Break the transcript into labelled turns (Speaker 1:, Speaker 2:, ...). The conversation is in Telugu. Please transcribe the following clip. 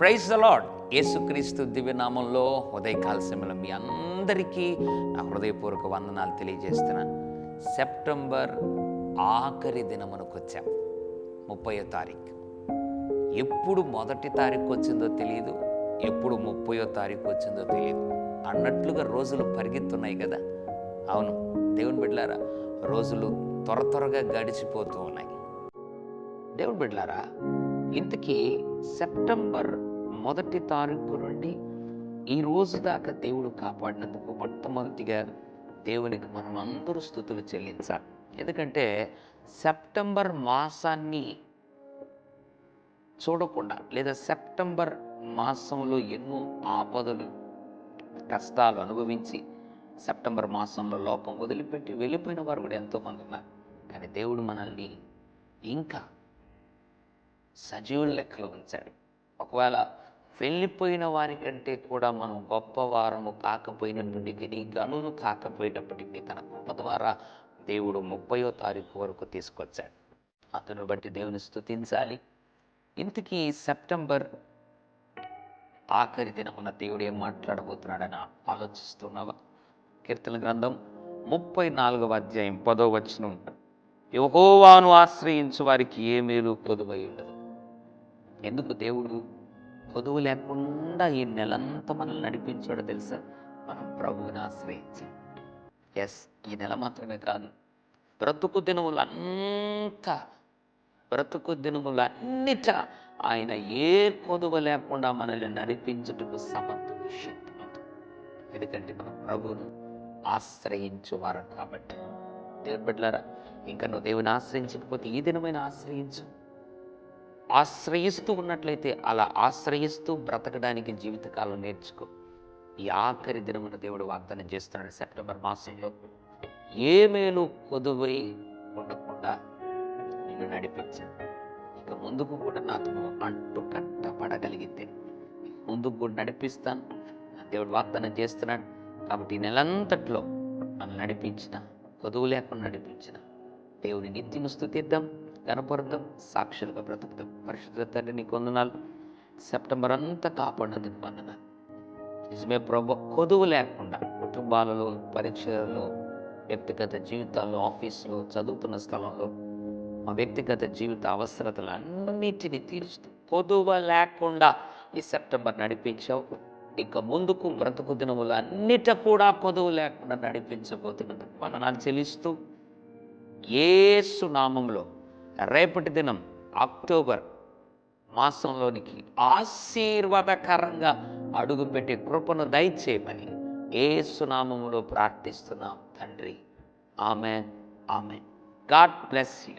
Speaker 1: ప్రైజ్ ద లాడ్ యేసుక్రీస్తు దివ్యనామంలో ఉదయకాల సమయంలో మీ అందరికీ నా హృదయపూర్వక వందనాలు తెలియజేస్తున్నాను. సెప్టెంబర్ ఆఖరి దినమునకు వచ్చాం. ముప్పయో తారీఖు. ఎప్పుడు మొదటి తారీఖు వచ్చిందో తెలియదు ఎప్పుడు ముప్పయో తారీఖు వచ్చిందో తెలియదు అన్నట్లుగా రోజులు పరిగెత్తున్నాయి కదా. అవును దేవుని బిడ్డలారా రోజులు త్వర త్వరగా గడిచిపోతూ ఉన్నాయి. దేవుని బిడ్డలారా ఇంతకీ సెప్టెంబర్ మొదటి తారీఖు నుండి ఈ రోజు దాకా దేవుడు కాపాడినందుకు మొట్టమొదటిగా దేవునికి మనం అందరూ స్థుతులు చెల్లించాలి. ఎందుకంటే సెప్టెంబర్ మాసాన్ని చూడకుండా లేదా సెప్టెంబర్ మాసంలో ఎన్నో ఆపదలు కష్టాలు అనుభవించి సెప్టెంబర్ మాసంలో లోపం వదిలిపెట్టి వెళ్ళిపోయిన వారు కూడా ఎంతోమంది ఉన్నారు. కానీ దేవుడు మనల్ని ఇంకా సజీవుల లెక్కలో ఉంచాడు. ఒకవేళ వెళ్ళిపోయిన వారికంటే కూడా మనం గొప్పవారము కాకపోయినప్పటికీ గనులు కాకపోయినప్పటికీ తన గొప్ప ద్వారా దేవుడు ముప్పయో తారీఖు వరకు తీసుకొచ్చాడు. అతను బట్టి దేవుని స్థుతించాలి ఇంతకీ సెప్టెంబర్ ఆఖరి దినమున దేవుడు ఏం మాట్లాడబోతున్నాడని ఆలోచిస్తున్నావా? కీర్తన గ్రంథం ముప్పై నాలుగవ అధ్యాయం పదో వచనం. యహోవాను ఆశ్రయించు వారికి ఏ మేలు పొదువై ఉండదు. ఎందుకు దేవుడు పొదువు లేకుండా ఈ నెలంతా మనల్ని నడిపించాడో తెలుసా? మనం ప్రభువుని ఆశ్రయించి. ఎస్ ఈ నెల మాత్రమే కాదు. బ్రతుకు దినములంతా బ్రతుకు దినములన్నిట ఆయన ఏ కొదువ లేకుండా మనల్ని నడిపించుటకు సమర్థుడు శక్తిమంతుడు ఎందుకంటే మనం ప్రభువును ఆశ్రయించువారు కాబట్టి. దేవుని బిడ్డలారా ఇంకా నువ్వు దేవుని ఆశ్రయించకపోతే ఈ దినమైన ఆశ్రయించు. ఆశ్రయిస్తూ ఉన్నట్లయితే అలా ఆశ్రయిస్తూ బ్రతకడానికి జీవితకాలం నేర్చుకో. ఈ ఆఖరి దినమున దేవుడు వాగ్దానం చేస్తున్నాడు సెప్టెంబర్ మాసంలో. ఏ మేలు కొదువై ఉండకుండా నిన్ను నడిపించాను ఇక ముందుకు కూడా నాతో నువ్వు అంటు కట్టపడగలిగితే ముందుకు కూడా నడిపిస్తాను. దేవుడు వాగ్దానం చేస్తున్నాడు. కాబట్టి ఈ నెలంతట్లో నన్ను నడిపించిన కొదువు లేకుండా నడిపించిన దేవుని నిత్యము స్థుతిద్దాం కనపడదాం సాక్షులుగా బ్రతుకుతాం పరిశుద్ధ తండ్రి నీకు వందనాలు. సెప్టెంబర్ అంతా కాపాడినందుకు వందనాలు. నిజమే ప్రభు కొదువు లేకుండా కుటుంబాలలో పరీక్షలలో వ్యక్తిగత జీవితాల్లో ఆఫీసులో చదువుతున్న స్థలంలో మా వ్యక్తిగత జీవిత అవసరతలు అన్నిటినీ పొదువ లేకుండా ఈ సెప్టెంబర్ నడిపించావు. ఇక ముందుకు బ్రతుకు దినములు అన్నిట కూడా పొదువు లేకుండా నడిపించబోతున్నందుకు వందనాలు చెల్లిస్తూ ఏసు నామంలో రేపటి దినం అక్టోబర్ మాసంలోనికి ఆశీర్వాదకరంగా అడుగుపెట్టే కృపను దయచేయమని ఏసు నామములో ప్రార్థిస్తున్నాం తండ్రి. ఆమె ఆమె గాడ్ బ్లెస్ యూ.